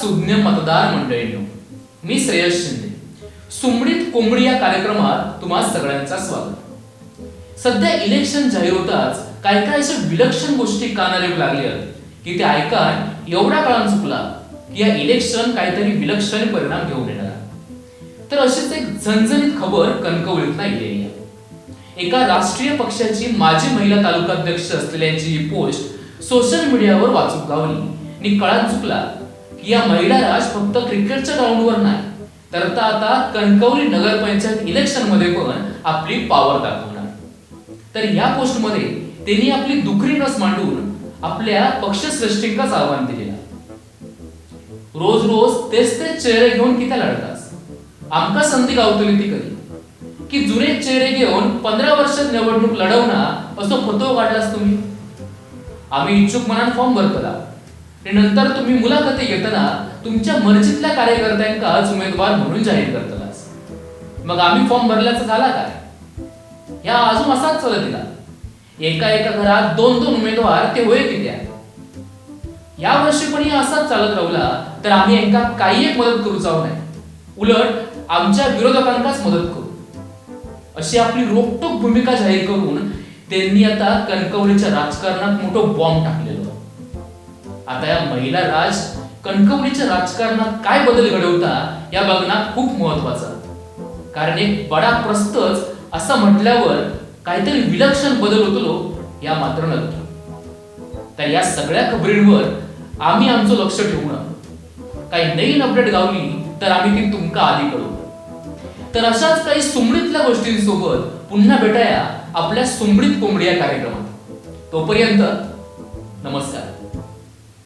सुज्ञ मतदार मंडळींनो मी श्रेयस शिंदे. सुमडीत कोंबडी या कार्यक्रमात तुम्हा सगळ्यांचा स्वागत. सध्या इलेक्शन जाहीर होताच काय काय अशा विलक्षण गोष्टी कानाला येऊ लागल्या की ते ऐकाय एवढा काळ चुकला की या इलेक्शन काहीतरी विलक्षण परिणाम घेऊन येणार तर अशीच एक झणझणीत खबर कणकवळीतला इलेली आहे एका राष्ट्रीय पक्षाची माजी महिला तालुकाध्यक्ष असलेल्यांची ही पोस्ट सोशल मीडियावर वाचूक गावली आणि कळान चुकला की या महिला राज फक्त क्रिकेटच्या ग्राउंडवर नाही. तर आता कणकवली नगरपंचायत इलेक्शनमध्ये पण आपली पॉवर दाखवणार. तर या पोस्टमध्ये त्यांनी आपली दुखरी नस मांडून आपल्या पक्षश्रेष्ठींकाच आव्हान दिलेला रोज रोज तेच तेच चेहरे घेऊन किती लढतास आमका संधी गावतली ती कधी? की जुने चेहरे घेऊन पंधरा वर्षात निवडणूक लढवणार असं फोटो काढलास तुम्ही? आम्ही इच्छुक मनात फॉर्म भरतला. आणि नंतर तुम्ही मुलाखती घेताना तुमच्या मर्जीतल्या कार्यकर्त्यांकाच उमेदवार म्हणून जाहीर करतलास मग आम्ही फॉर्म भरल्याचा झाला काय? ह्या अजून असाच चालत दिला एका एका घरात दोन दोन उमेदवार ते होय किती या वर्षी पण हे असाच चालत राहिला तर आम्ही एका काही एक मदत करू जाऊ नये उलट आमच्या विरोधकांनाच मदत करू. अशी आपली रोखटोक भूमिका जाहीर करून त्यांनी आता कणकवलीच्या राजकारणात मोठं बॉम्ब टाकले. आता या महिला राज कणकवलीच्या राजकारणात काय बदल घडवता या बघण्यात खूप महत्त्वाचा. कारण एक बडा प्रस्तच असं म्हटल्यावर काहीतरी विलक्षण बदल होतो या मात्र नक्की. तर या सगळ्या खबरींवर आम्ही आमचं लक्ष ठेवणं. काही नवीन अपडेट गावली तर आम्ही ती तुमका आधी कळू. तर अशाच काही सुमडीतल्या गोष्टींसोबत पुन्हा भेटाया आपल्या सुमडीत कोंबडी या कार्यक्रमात. तोपर्यंत नमस्कार.